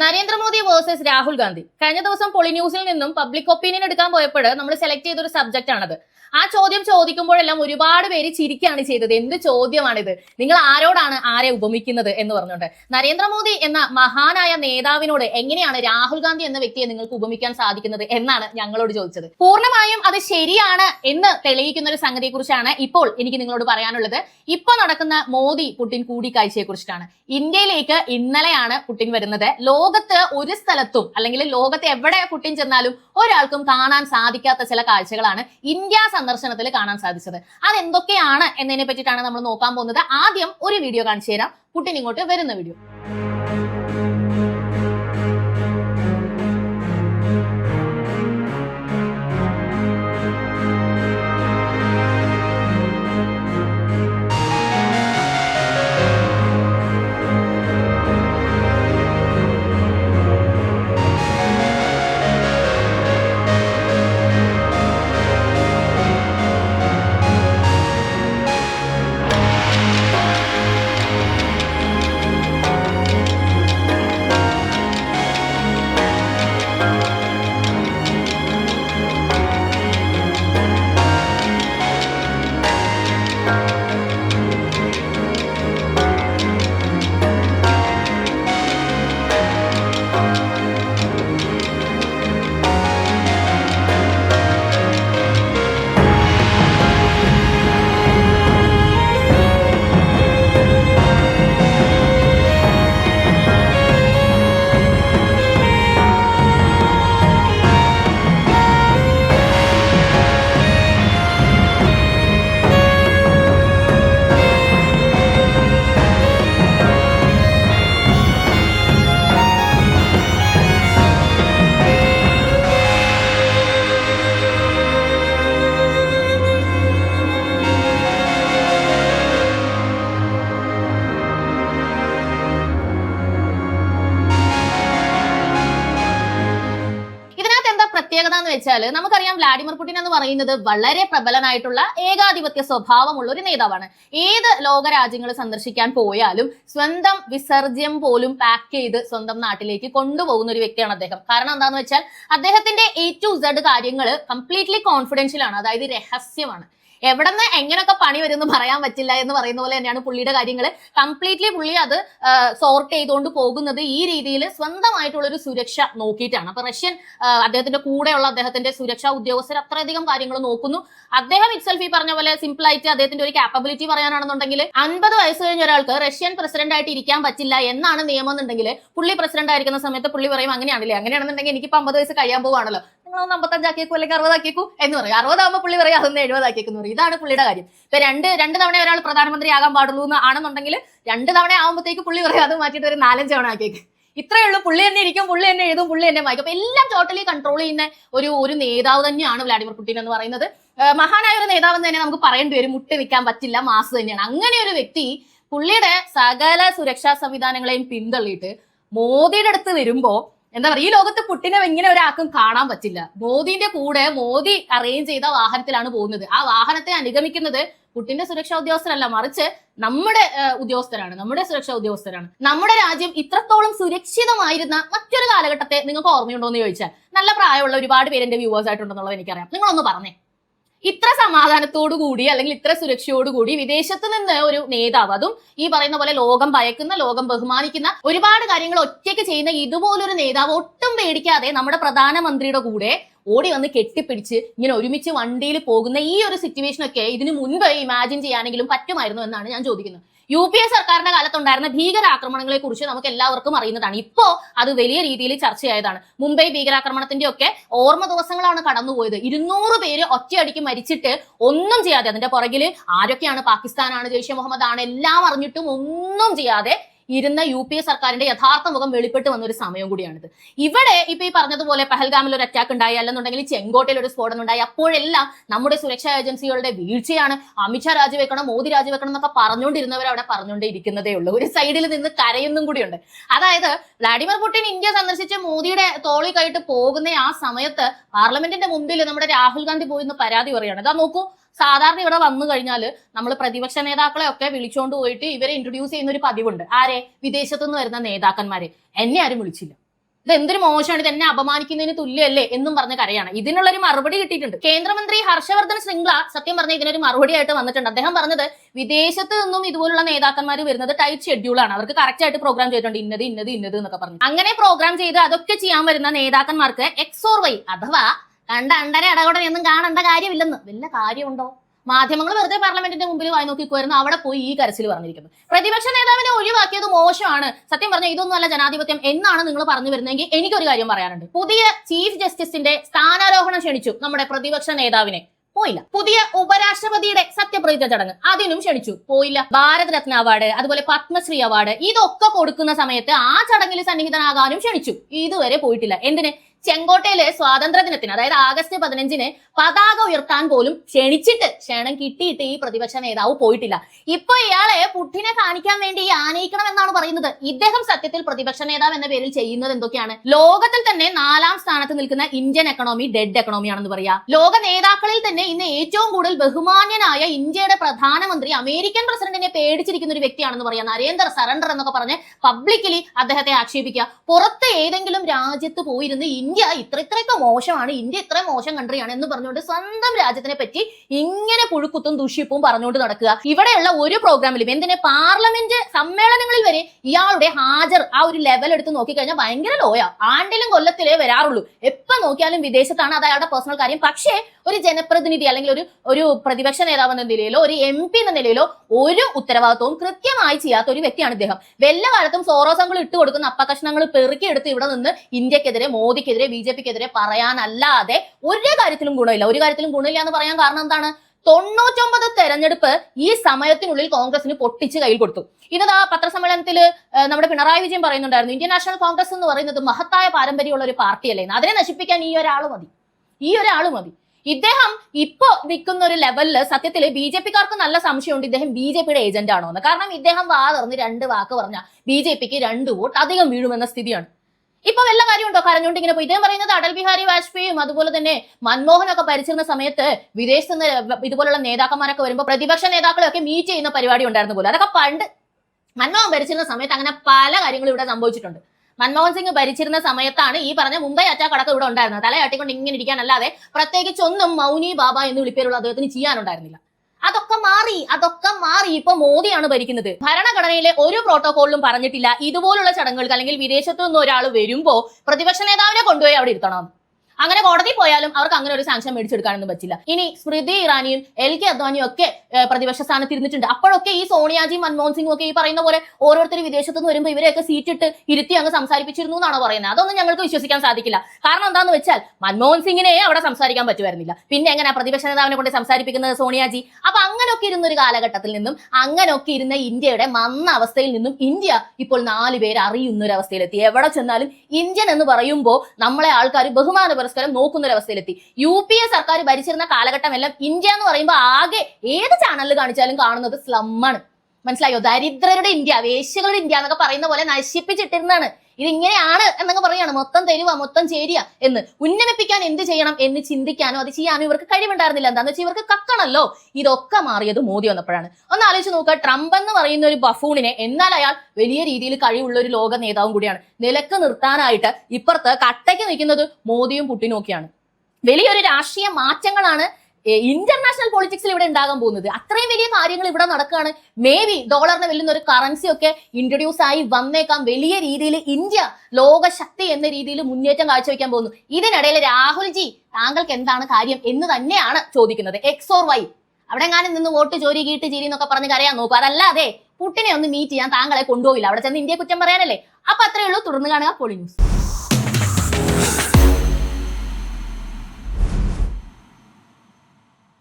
Narendra Modi versus Rahul Gandhi. കഴിഞ്ഞ ദിവസം പൊളിന്യൂസിൽ നിന്നും പബ്ലിക് ഒപ്പീനിയൻ എടുക്കാൻ പോയപ്പോൾ നമ്മൾ സെലക്ട് ചെയ്ത ഒരു സബ്ജക്റ്റ് ആണത്. ആ ചോദ്യം ചോദിക്കുമ്പോഴെല്ലാം ഒരുപാട് പേര് ചിരിക്കുകയാണ് ചെയ്തത്. എന്ത് ചോദ്യമാണിത്? നിങ്ങൾ ആരോടാണ് ആരെ ഉപമിക്കുന്നത് എന്ന് പറഞ്ഞുകൊണ്ട്. നരേന്ദ്രമോദി എന്ന മഹാനായ നേതാവിനോട് എങ്ങനെയാണ് രാഹുൽ ഗാന്ധി എന്ന വ്യക്തിയെ നിങ്ങൾക്ക് ഉപമിക്കാൻ സാധിക്കുന്നത് എന്നാണ് ഞങ്ങളോട് ചോദിച്ചത്. പൂർണമായും അത് ശരിയാണ് എന്ന് തെളിയിക്കുന്ന ഒരു സംഗതിയെക്കുറിച്ചാണ് ഇപ്പോൾ എനിക്ക് നിങ്ങളോട് പറയാനുള്ളത്. ഇപ്പൊ നടക്കുന്ന മോദി പുടിൻ കൂടിക്കാഴ്ചയെ കുറിച്ചിട്ടാണ് ഇന്ത്യയിലേക്ക് ഇന്നലെയാണ് പുടിൻ വരുന്നത്. ലോകത്ത് ഒരു സ്ഥലത്തും അല്ലെങ്കിൽ ലോകത്ത് എവിടെ പുട്ടിൻ ചെന്നാലും ഒരാൾക്കും കാണാൻ സാധിക്കാത്ത ചില കാഴ്ചകളാണ് ഇന്ത്യ സന്ദർശനത്തിൽ കാണാൻ സാധിച്ചത്. അതെന്തൊക്കെയാണ് എന്നതിനെ പറ്റിയിട്ടാണ് നമ്മൾ നോക്കാൻ പോകുന്നത്. ആദ്യം ഒരു വീഡിയോ കാണിച്ചു തരാം. പുടിൻ ഇങ്ങോട്ട് വരുന്ന വീഡിയോ വെച്ചാൽ നമുക്കറിയാം വ്ലാഡിമിർ പുടിൻ എന്ന് പറയുന്നത് വളരെ പ്രബലനായിട്ടുള്ള ഏകാധിപത്യ സ്വഭാവമുള്ള ഒരു നേതാവാണ്. ഏത് ലോക രാജ്യങ്ങൾ സന്ദർശിക്കാൻ പോയാലും സ്വന്തം വിസർജ്യം പോലും പാക്ക് ചെയ്ത് സ്വന്തം നാട്ടിലേക്ക് കൊണ്ടുപോകുന്ന ഒരു വ്യക്തിയാണ് അദ്ദേഹം. കാരണം എന്താണെന്ന് വെച്ചാൽ അദ്ദേഹത്തിന്റെ എ ടു സെഡ് കാര്യങ്ങൾ കംപ്ലീറ്റ്ലി കോൺഫിഡൻഷ്യൽ ആണ്. അതായത് രഹസ്യമാണ്. എവിടെന്ന് എങ്ങനെയൊക്കെ പണി വരുമെന്ന് പറയാൻ പറ്റില്ല എന്ന് പറയുന്ന പോലെ തന്നെയാണ് പുള്ളിയുടെ കാര്യങ്ങൾ കംപ്ലീറ്റ്ലി പുള്ളി അത് സോർട്ട് ചെയ്തുകൊണ്ട് പോകുന്നത് ഈ രീതിയിൽ സ്വന്തമായിട്ടുള്ള ഒരു സുരക്ഷ നോക്കിയിട്ടാണ്. അപ്പൊ റഷ്യൻ അദ്ദേഹത്തിന്റെ കൂടെയുള്ള അദ്ദേഹത്തിന്റെ സുരക്ഷാ ഉദ്യോഗസ്ഥർ അത്രയധികം കാര്യങ്ങൾ നോക്കുന്നു. അദ്ദേഹം ഇറ്റ്സെൽഫ് ഈ പറഞ്ഞ പോലെ സിമ്പിൾ ആയിട്ട് അദ്ദേഹത്തിന്റെ ഒരു കാപ്പബിലിറ്റി പറയാനാണെന്നുണ്ടെങ്കിൽ അൻപത് വയസ്സ് കഴിഞ്ഞ ഒരാൾക്ക് റഷ്യൻ പ്രസിഡന്റ് ആയിട്ട് ഇരിക്കാൻ പറ്റില്ല എന്നാണ് നിയമം എന്നുണ്ടെങ്കിൽ പുള്ളി പ്രസിഡന്റ് ആയിരിക്കുന്ന സമയത്ത് പുള്ളി പറയും അങ്ങനെയാണല്ലേ? അങ്ങനെയാണെന്നുണ്ടെങ്കിൽ എനിക്ക് അമ്പത് വയസ്സ് കഴിയാൻ പോവാണല്ലോ. നിങ്ങളൊന്ന് അമ്പത്തഞ്ചാക്കിയേക്കു അല്ലെങ്കിൽ അറുപതാക്കിയേക്കും എന്ന് പറയും. അറുപതാകുമ്പോൾ പുള്ളി പറയും അതൊന്ന് എഴുപതാക്കിയേക്കെന്ന് പറയും. ഇതാണ് പുള്ളിയുടെ കാര്യം. ഇപ്പൊ രണ്ട് രണ്ട് തവണ ഒരാൾ പ്രധാനമന്ത്രി ആകാൻ പാടുള്ളൂ എന്ന് ആണെന്നുണ്ടെങ്കിൽ രണ്ട് തവണ ആകുമ്പോഴത്തേക്ക് പുള്ളി പറയും അത് മാറ്റിയിട്ട് ഒരു നാലഞ്ച് തവണ ആക്കിയേക്ക്. ഇത്രയേ ഉള്ളൂ. പുള്ളി തന്നെ ഇരിക്കും പുള്ളി തന്നെ എഴുതും പുള്ളി തന്നെ വായിക്കും. അപ്പൊ എല്ലാം ടോട്ടലി കൺട്രോൾ ചെയ്യുന്ന ഒരു ഒരു നേതാവ് തന്നെയാണ് വ്ലാഡിമിർ പുടിൻ എന്ന് പറയുന്നത്. മഹാനായ ഒരു നേതാവ് തന്നെ നമുക്ക് പറയേണ്ടി വരും. മുട്ടി നിൽക്കാൻ പറ്റില്ല മാസ് തന്നെയാണ്. അങ്ങനെ ഒരു വ്യക്തി പുള്ളിയുടെ സകല സുരക്ഷാ സംവിധാനങ്ങളെയും പിന്തള്ളിയിട്ട് മോദിയുടെ അടുത്ത് വരുമ്പോ എന്താ പറയുക ഈ ലോകത്ത് പുട്ടിനെ ഇങ്ങനെ ഒരാൾക്കും കാണാൻ പറ്റില്ല. മോദിന്റെ കൂടെ മോദി അറേഞ്ച് ചെയ്ത വാഹനത്തിലാണ് പോകുന്നത്. ആ വാഹനത്തെ അനുഗമിക്കുന്നത് പുട്ടിന്റെ സുരക്ഷാ ഉദ്യോഗസ്ഥരല്ല മറിച്ച് നമ്മുടെ ഉദ്യോഗസ്ഥരാണ്. നമ്മുടെ സുരക്ഷാ ഉദ്യോഗസ്ഥരാണ്. നമ്മുടെ രാജ്യം ഇത്രത്തോളം സുരക്ഷിതമായിരുന്ന മറ്റൊരു കാലഘട്ടത്തെ നിങ്ങൾക്ക് ഓർമ്മയുണ്ടോ എന്ന് ചോദിച്ചാൽ നല്ല പ്രായമുള്ള ഒരുപാട് പേര് എന്റെ വ്യൂവേഴ്സ് ആയിട്ടുണ്ടെന്നുള്ളത് എനിക്കറിയാം. നിങ്ങളൊന്ന് പറഞ്ഞേ. ഇത്ര സമാധാനത്തോടു കൂടി അല്ലെങ്കിൽ ഇത്ര സുരക്ഷയോടുകൂടി വിദേശത്ത് നിന്ന് ഒരു നേതാവ് അതും ഈ പറയുന്ന പോലെ ലോകം ഭയക്കുന്ന ലോകം ബഹുമാനിക്കുന്ന ഒരുപാട് കാര്യങ്ങൾ ഒറ്റയ്ക്ക് ചെയ്യുന്ന ഇതുപോലൊരു നേതാവ് ഒട്ടും പേടിക്കാതെ നമ്മുടെ പ്രധാനമന്ത്രിയുടെ കൂടെ ഓടി വന്ന് കെട്ടിപ്പിടിച്ച് ഇങ്ങനെ ഒരുമിച്ച് വണ്ടിയിൽ പോകുന്ന ഈ ഒരു സിറ്റുവേഷൻ ഒക്കെ ഇതിനു മുൻപ് ഇമാജിൻ ചെയ്യാനെങ്കിലും പറ്റുമായിരുന്നു എന്നാണ് ഞാൻ ചോദിക്കുന്നത്. യു പി എ സർക്കാരിന്റെ കാലത്തുണ്ടായിരുന്ന ഭീകരാക്രമണങ്ങളെ കുറിച്ച് നമുക്ക് എല്ലാവർക്കും അറിയുന്നതാണ്. ഇപ്പോ അത് വലിയ രീതിയിൽ ചർച്ചയായതാണ്. മുംബൈ ഭീകരാക്രമണത്തിന്റെ ഒക്കെ ഓർമ്മ ദിവസങ്ങളാണ് കടന്നുപോയത്. ഇരുന്നൂറ് പേര് ഒറ്റയടിക്ക് മരിച്ചിട്ട് ഒന്നും ചെയ്യാതെ അതിന്റെ പുറകിൽ ആരൊക്കെയാണ്? പാകിസ്ഥാനാണ് ജെയ്ഷെ മുഹമ്മദ് ആണ് എല്ലാം അറിഞ്ഞിട്ടും ഒന്നും ചെയ്യാതെ ഇരുന്ന യു പി എ സർക്കാരിന്റെ യഥാർത്ഥ മുഖം വെളിപ്പെട്ട് വന്ന ഒരു സമയം കൂടിയാണിത്. ഇവിടെ ഇപ്പൊ ഈ പറഞ്ഞതുപോലെ പഹൽഗാമിൽ ഒരു അറ്റാക്ക് ഉണ്ടായി. അല്ലെന്നുണ്ടെങ്കിൽ ചെങ്കോട്ടയിൽ ഒരു സ്ഫോടനം ഉണ്ടായി. അപ്പോഴെല്ലാം നമ്മുടെ സുരക്ഷാ ഏജൻസികളുടെ വീഴ്ചയാണ്. അമിത്ഷാ രാജിവെക്കണം മോദി രാജിവെക്കണം എന്നൊക്കെ പറഞ്ഞുകൊണ്ടിരുന്നവർ അവിടെ പറഞ്ഞുകൊണ്ടേ ഇരിക്കുന്നതേ ഉള്ളൂ. ഒരു സൈഡിൽ നിന്ന് കരയുന്നും കൂടിയുണ്ട്. അതായത് വ്ളാഡിമിർ പുടിൻ ഇന്ത്യ സന്ദർശിച്ച് മോദിയുടെ തോളി കൈയിട്ട് പോകുന്ന ആ സമയത്ത് പാർലമെന്റിന്റെ മുമ്പിൽ നമ്മുടെ രാഹുൽ ഗാന്ധി പോയി പരാതി പറയുകയാണ്. അതാ നോക്കൂ സാധാരണ ഇവിടെ വന്നു കഴിഞ്ഞാൽ നമ്മൾ പ്രതിപക്ഷ നേതാക്കളെ ഒക്കെ വിളിച്ചുകൊണ്ട് പോയിട്ട് ഇവരെ ഇൻട്രൊഡ്യൂസ് ചെയ്യുന്ന ഒരു പതിവുണ്ട്. ആരെ? വിദേശത്തു നിന്ന് വരുന്ന നേതാക്കന്മാരെ. എന്നെ ആരും വിളിച്ചില്ല. ഇത് എന്തൊരു മോശമാണ്? ഇത് എന്നെ അപമാനിക്കുന്നതിന് തുല്യമല്ലേ എന്നും പറഞ്ഞ കരയാണ്. ഇതിനുള്ളൊരു മറുപടി കിട്ടിയിട്ടുണ്ട്. കേന്ദ്രമന്ത്രി ഹർഷവർദ്ധൻ ശൃംഗ്ല സത്യം പറഞ്ഞ ഇതിനൊരു മറുപടി ആയിട്ട് വന്നിട്ടുണ്ട്. അദ്ദേഹം പറഞ്ഞത് വിദേശത്ത് നിന്നും ഇതുപോലുള്ള നേതാക്കന്മാർ വരുന്നത് ടൈറ്റ് ഷെഡ്യൂളാണ് അവർക്ക് കറക്റ്റ് ആയിട്ട് പ്രോഗ്രാം ചെയ്തിട്ടുണ്ട്. ഇന്നത് ഇന്നത് ഇന്നത് എന്നൊക്കെ പറഞ്ഞു. അങ്ങനെ പ്രോഗ്രാം ചെയ്ത് അതൊക്കെ ചെയ്യാൻ വരുന്ന നേതാക്കന്മാർക്ക് എക്സ് ഓർ വൈ അഥവാ കണ്ട അണ്ടര ഇടകൂടെ ഒന്നും കാണേണ്ട കാര്യമില്ലെന്ന്. വല്ല കാര്യമുണ്ടോ? മാധ്യമങ്ങൾ വെറുതെ പാർലമെന്റിന്റെ മുമ്പിൽ വായി നോക്കിക്കുമായിരുന്നു അവിടെ പോയി ഈ കരച്ചിൽ പറഞ്ഞിരിക്കുന്നു. പ്രതിപക്ഷ നേതാവിനെ ഒഴിവാക്കിയത് മോശമാണ്. സത്യം പറഞ്ഞ ഇതൊന്നും അല്ല ജനാധിപത്യം എന്നാണ് നിങ്ങൾ പറഞ്ഞു വരുന്നതെങ്കിൽ എനിക്കൊരു കാര്യം പറയാനുണ്ട്. പുതിയ ചീഫ് ജസ്റ്റിസിന്റെ സ്ഥാനാരോഹണം ക്ഷണിച്ചു നമ്മുടെ പ്രതിപക്ഷ നേതാവിനെ. പോയില്ല. പുതിയ ഉപരാഷ്ട്രപതിയുടെ സത്യപ്രതിജ്ഞ ചടങ്ങ്. അതിനും ക്ഷണിച്ചു. പോയില്ല. ഭാരത് രത്ന അവാർഡ് അതുപോലെ പത്മശ്രീ അവാർഡ് ഇതൊക്കെ കൊടുക്കുന്ന സമയത്ത് ആ ചടങ്ങിൽ സന്നിഹിതനാകാനും ക്ഷണിച്ചു. ഇതുവരെ പോയിട്ടില്ല. എന്തിന്? ചെങ്കോട്ടയിലെ സ്വാതന്ത്ര്യ ദിനത്തിന് അതായത് ആഗസ്റ്റ് പതിനഞ്ചിന് പതാക ഉയർത്താൻ പോലും ക്ഷണിച്ചിട്ട് ക്ഷണം കിട്ടിയിട്ട് ഈ പ്രതിപക്ഷ നേതാവ് പോയിട്ടില്ല. ഇപ്പൊ ഇയാളെ പുട്ടിനെ കാണിക്കാൻ വേണ്ടി ആനയിക്കണം എന്നാണ് പറയുന്നത്. ഇദ്ദേഹം സത്യത്തിൽ പ്രതിപക്ഷ നേതാവ് എന്ന പേരിൽ ചെയ്യുന്നത് എന്തൊക്കെയാണ്? ലോകത്തിൽ തന്നെ നാലാം സ്ഥാനത്ത് നിൽക്കുന്ന ഇന്ത്യൻ എക്കണോമി ഡെഡ് എക്കണോമി ആണെന്ന് പറയാ. ലോക നേതാക്കളിൽ തന്നെ ഇന്ന് ഏറ്റവും കൂടുതൽ ബഹുമാന്യനായ ഇന്ത്യയുടെ പ്രധാനമന്ത്രി അമേരിക്കൻ പ്രസിഡന്റിനെ പേടിച്ചിരിക്കുന്ന ഒരു വ്യക്തിയാണെന്ന് പറയാം. നരേന്ദ്ര സറണ്ടർ എന്നൊക്കെ പറഞ്ഞ് പബ്ലിക്കലി അദ്ദേഹത്തെ ആക്ഷേപിക്കുക. പുറത്ത് ഏതെങ്കിലും രാജ്യത്ത് പോയിരുന്ന് ഇന്ത്യ ഇത്ര ഇത്രയൊക്കെ മോശമാണ് ഇന്ത്യ ഇത്ര മോശം കൺട്രിയാണ് എന്ന് പറഞ്ഞുകൊണ്ട് സ്വന്തം രാജ്യത്തിനെ പറ്റി ഇങ്ങനെ പുഴുക്കുത്തും ദുഷിപ്പും പറഞ്ഞുകൊണ്ട് നടക്കുക. ഇവിടെയുള്ള ഒരു പ്രോഗ്രാമിലും എന്തിനെ? പാർലമെന്റ് സമ്മേളനങ്ങളിൽ വരെ ഇയാളുടെ ഹാജർ ആ ഒരു ലെവൽ എടുത്ത് നോക്കിക്കഴിഞ്ഞാൽ ഭയങ്കര ലോയാ ആണ്ടിലും കൊല്ലത്തിലേ വരാറുള്ളൂ. എപ്പോ നോക്കിയാലും വിദേശത്താണ് അത് അയാളുടെ പേഴ്സണൽ കാര്യം. പക്ഷേ ഒരു ജനപ്രതിനിധി അല്ലെങ്കിൽ ഒരു ഒരു പ്രതിപക്ഷ നേതാവ് എന്ന നിലയിലോ ഒരു എം പി എന്ന നിലയിലോ ഒരു ഉത്തരവാദിത്വവും കൃത്യമായി ചെയ്യാത്ത ഒരു വ്യക്തിയാണ് ഇദ്ദേഹം. വല്ല കാലത്തും സോറോസങ്ങൾ ഇട്ട് കൊടുക്കുന്ന അപ്പകഷ്ണങ്ങൾ പെറുക്കിയെടുത്ത് ഇവിടെ നിന്ന് ഇന്ത്യക്കെതിരെ മോദിക്കെതിരെ ബി ജെ പിക്കെതിരെ പറയാനല്ലാതെ ഒരു കാര്യത്തിലും ഗുണമില്ല. ഒരു കാര്യത്തിലും ഗുണമില്ല എന്ന് പറയാൻ കാരണം എന്താണ്? തൊണ്ണൂറ്റൊമ്പത് തെരഞ്ഞെടുപ്പ് ഈ സമയത്തിനുള്ളിൽ കോൺഗ്രസിന് പൊട്ടിച്ച് കയ്യിൽ കൊടുത്തു. ഇതാ പത്രസമ്മേളനത്തിൽ നമ്മുടെ പിണറായി വിജയൻ പറയുന്നുണ്ടായിരുന്നു ഇന്ത്യൻ നാഷണൽ കോൺഗ്രസ് എന്ന് പറയുന്നത് മഹത്തായ പാരമ്പര്യമുള്ള ഒരു പാർട്ടിയല്ലേ. അതിനെ നശിപ്പിക്കാൻ ഈ ഒരാൾ മതി. ഈ ഒരാൾ മതി. ഇദ്ദേഹം ഇപ്പോ നിൽക്കുന്ന ഒരു ലെവലിൽ സത്യത്തിൽ ബി ജെ പിക്കാർക്ക് നല്ല സംശയമുണ്ട് ഇദ്ദേഹം ബി ജെ പിയുടെ ഏജന്റ് ആണോ എന്ന് കാരണം ഇദ്ദേഹം വാ തുറന്ന് രണ്ട് വാക്ക് പറഞ്ഞ ബി ജെ പിക്ക് രണ്ട് വോട്ട് അധികം വീഴുമെന്ന സ്ഥിതിയാണ്. ഇപ്പൊ വല്ല കാര്യമുണ്ടോ? കരഞ്ഞുകൊണ്ട് ഇങ്ങനെ പോയി. ഇദ്ദേഹം പറയുന്നത് അടൽ ബിഹാരി വാജ്പേയിയും അതുപോലെ തന്നെ മൻമോഹനൊക്കെ ഭരിച്ചിരുന്ന സമയത്ത് വിദേശത്ത് നിന്ന് ഇതുപോലുള്ള നേതാക്കന്മാരൊക്കെ വരുമ്പോൾ പ്രതിപക്ഷ നേതാക്കളെയൊക്കെ മീറ്റ് ചെയ്യുന്ന പരിപാടി ഉണ്ടായിരുന്നു പോലും. അതൊക്കെ പണ്ട് മൻമോഹൻ ഭരിച്ചിരുന്ന സമയത്ത് അങ്ങനെ പല കാര്യങ്ങളും ഇവിടെ സംഭവിച്ചിട്ടുണ്ട്. മൻമോഹൻ സിംഗ് ഭരിച്ചിരുന്ന സമയത്താണ് ഈ പറഞ്ഞ മുംബൈ അറ്റാക്ക് അടക്കം ഇവിടെ ഉണ്ടായിരുന്നത്. തലയാട്ടിക്കൊണ്ട് ഇങ്ങനെ ഇരിക്കാനല്ലാതെ പ്രത്യേകിച്ച് ഒന്നും മൗനി ബാബ എന്ന് വിളിപ്പേരുള്ള അദ്ദേഹത്തിന് ചെയ്യാനുണ്ടായിരുന്നില്ല. അതൊക്കെ മാറി അതൊക്കെ മാറി ഇപ്പൊ മോദിയാണ് ഭരിക്കുന്നത്. ഭരണഘടനയിലെ ഒരു പ്രോട്ടോകോളിലും പറഞ്ഞിട്ടില്ല. ഇതുപോലുള്ള ചടങ്ങുകൾക്ക് അല്ലെങ്കിൽ വിദേശത്തു നിന്ന് ഒരാൾ വരുമ്പോ പ്രതിപക്ഷ നേതാവിനെ കൊണ്ടുപോയി അവിടെ ഇരുത്തണം. അങ്ങനെ കോടതി പോയാലും അവർക്ക് അങ്ങനെ ഒരു സാങ്ഷൻ മേടിച്ചെടുക്കാനൊന്നും പറ്റില്ല. ഇനി സ്മൃതി ഇറാനിയും എൽ കെ അദ്വാനിയും ഒക്കെ പ്രതിപക്ഷ സ്ഥാനത്ത് ഇരുന്നിട്ടുണ്ട് അപ്പോഴൊക്കെ ഈ സോണിയാജി മൻമോഹൻ സിംഗും ഒക്കെ ഈ പറയുന്ന പോലെ ഓരോരുത്തർ വിദേശത്ത് നിന്ന് വരുമ്പോൾ ഇവരെയൊക്കെ സീറ്റിട്ട് ഇരുത്തി അങ്ങ് സംസാരിപ്പിച്ചിരുന്നു എന്നാണ് പറയുന്നത്. അതൊന്നും ഞങ്ങൾക്ക് വിശ്വസിക്കാൻ സാധിക്കില്ല. കാരണം എന്താന്ന് വെച്ചാൽ മൻമോഹൻ സിംഗിനെ അവിടെ സംസാരിക്കാൻ പറ്റുമായിരുന്നില്ല. പിന്നെ എങ്ങനെ പ്രതിപക്ഷ നേതാവിനെ കൊണ്ട് സംസാരിപ്പിക്കുന്നത് സോണിയാജി? അപ്പൊ അങ്ങനെയൊക്കെ ഇരുന്ന ഒരു കാലഘട്ടത്തിൽ നിന്നും അങ്ങനെയൊക്കെ ഇരുന്ന ഇന്ത്യയുടെ മന്ന അവസ്ഥയിൽ നിന്നും ഇന്ത്യ ഇപ്പോൾ നാല് പേര് അറിയുന്ന ഒരു അവസ്ഥയിലെത്തി. എവിടെ ചെന്നാലും ഇന്ത്യൻ എന്ന് പറയുമ്പോൾ നമ്മളെ ആൾക്കാർ ബഹുമാന പുരസ്കാരം നോക്കുന്ന ഒരു അവസ്ഥയിലെത്തി യു പി എ സർക്കാർ ഭരിച്ചിരുന്ന കാലഘട്ടം എല്ലാം ഇന്ത്യ എന്ന് പറയുമ്പോൾ ആകെ ഏത് ചാനലിൽ കാണിച്ചാലും കാണുന്നത് സ്ലമ്മാണ് മനസ്സിലായോ? ദരിദ്രരുടെ ഇന്ത്യ വേശ്യകളുടെ ഇന്ത്യ എന്നൊക്കെ പറയുന്ന പോലെ നശിപ്പിച്ചിട്ടിരുന്നാണ് ഇതിങ്ങനെയാണ് എന്നൊക്കെ പറയാണ് മൊത്തം തരുക മൊത്തം ചേരിയ എന്ന്. ഉന്നമിപ്പിക്കാൻ എന്ത് ചെയ്യണം എന്ന് ചിന്തിക്കാനോ അത് ചെയ്യാനോ ഇവർക്ക് കഴിവുണ്ടായിരുന്നില്ല. എന്താന്ന് വെച്ചാൽ ഇവർക്ക് കക്കണല്ലോ. ഇതൊക്കെ മാറിയത് മോദി വന്നപ്പോഴാണ്. ഒന്ന് ആലോചിച്ച് നോക്കുക ട്രംപ് എന്ന് പറയുന്ന ഒരു ബഫൂണിനെ എന്നാൽ അയാൾ വലിയ രീതിയിൽ കഴിവുള്ള ഒരു ലോക നേതാവും കൂടിയാണ്. നിലയ്ക്ക് നിർത്താനായിട്ട് ഇപ്പുറത്ത് കട്ടയ്ക്ക് നിൽക്കുന്നത് മോദിയും പുട്ടിനും ഒക്കെയാണ്. വലിയൊരു രാഷ്ട്രീയ മാറ്റങ്ങളാണ് ഇന്റർനാഷണൽ പൊളിറ്റിക്സിൽ ഇവിടെ ഉണ്ടാകാൻ പോകുന്നത്. അത്രയും വലിയ കാര്യങ്ങൾ ഇവിടെ നടക്കുകയാണ്. മേ ബി ഡോളറിന് വെല്ലുന്ന ഒരു കറൻസി ഒക്കെ ഇൻട്രൊഡ്യൂസ് ആയി വന്നേക്കാം. വലിയ രീതിയിൽ ഇന്ത്യ ലോകശക്തി എന്ന രീതിയിൽ മുന്നേറ്റം കാഴ്ചവെക്കാൻ പോകുന്നു. ഇതിനിടയിൽ രാഹുൽജി താങ്കൾക്ക് എന്താണ് കാര്യം എന്ന് തന്നെയാണ് ചോദിക്കുന്നത്. എക്സ് ഓർ വൈ അവിടെ എങ്ങാനും നിന്ന് വോട്ട് ചോരി കീട്ട് ചിരി എന്നൊക്കെ പറഞ്ഞ് കരയാൻ നോക്കും. അതല്ലാതെ പുട്ടിനെ ഒന്ന് മീറ്റ് ചെയ്യാൻ താങ്കളെ കൊണ്ടുപോയില്ല അവിടെ ചെന്ന് ഇന്ത്യയെ കുറ്റം പറയാനല്ലേ? അപ്പൊ അത്രയേ ഉള്ളൂ. തുടർന്ന് കാണുക പോളി ന്യൂസ്